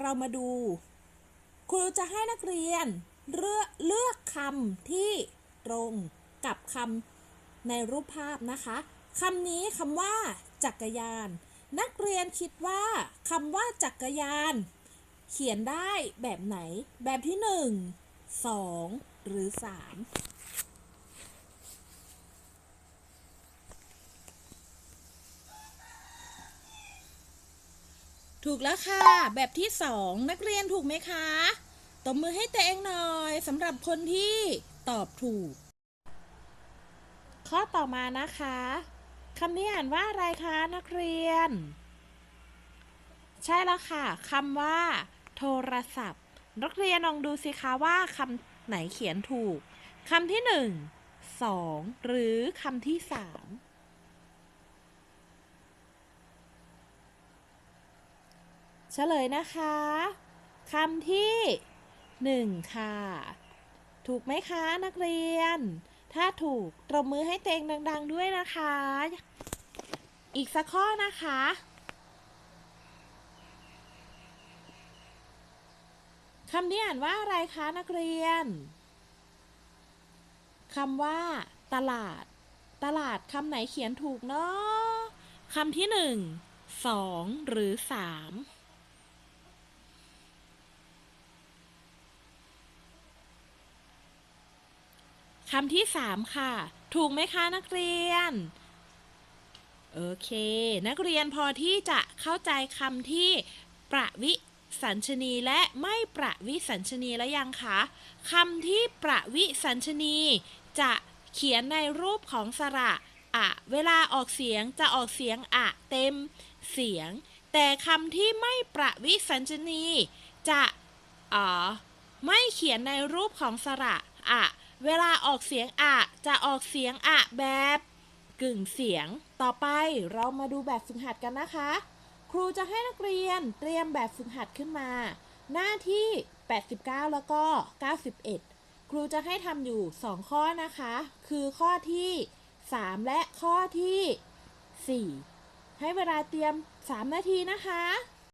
เรามาดู ครูจะให้นักเรียนเลือกเลือกคำที่ตรงกับคำในรูปภาพนะคะคำนี้คำว่า จักรยาน นักเรียนคิดว่าคำว่าจักรยาน เขียนได้แบบไหน แบบที่ 1 2 หรือ 3 ถูกแล้วค่ะ แบบที่สองนักเรียนถูกไหมคะ ตบมือให้ตัวเองหน่อยสำหรับคนที่ตอบถูก ข้อต่อมานะคะคำนี้อ่านว่าอะไรคะนักเรียน ใช่แล้วค่ะคำว่า โทรศัพท์ นักเรียนลองดูสิคะว่าคำไหนเขียนถูกคำที่หนึ่งสองหรือคำที่สาม เฉลยนะคะคำที่หนึ่งค่ะ ถูกไหมคะนักเรียน ถ้าถูกตบมือให้เตงดัง ๆ ด้วยนะคะ อีกสักข้อนะคะ คำนี้อ่านว่าอะไรคะนักเรียน คำว่า ตลาด ตลาดคำไหนเขียนถูกเนาะคำที่หนึ่งสองหรือสาม คำที่สามค่ะ ถูกไหมคะนักเรียน โอเค นักเรียนพอที่จะเข้าใจคำที่ประวิสัญชนีและไม่ประวิสัญชนีแล้วยังคะคำที่ประวิสัญชนี จะเขียนในรูปของสระอะเวลาออกเสียงจะออกเสียงอะเต็มเสียง แต่คำที่ไม่ประวิสัญชนี จะอ๋อไม่เขียนในรูปของสระอะ เวลาออกเสียงอะจะออกเสียงอะแบบกึ่งเสียง ต่อไปเรามาดูแบบฝึกหัดกันนะคะ ครูจะให้นักเรียนเตรียมแบบฝึกหัดขึ้นมา หน้าที่ 89 แล้วก็ 91 ครูจะให้ทำอยู่ 2 ข้อนะคะ คือข้อที่ 3 และข้อที่ 4 ให้เวลาเตรียม 3 นาทีนะคะ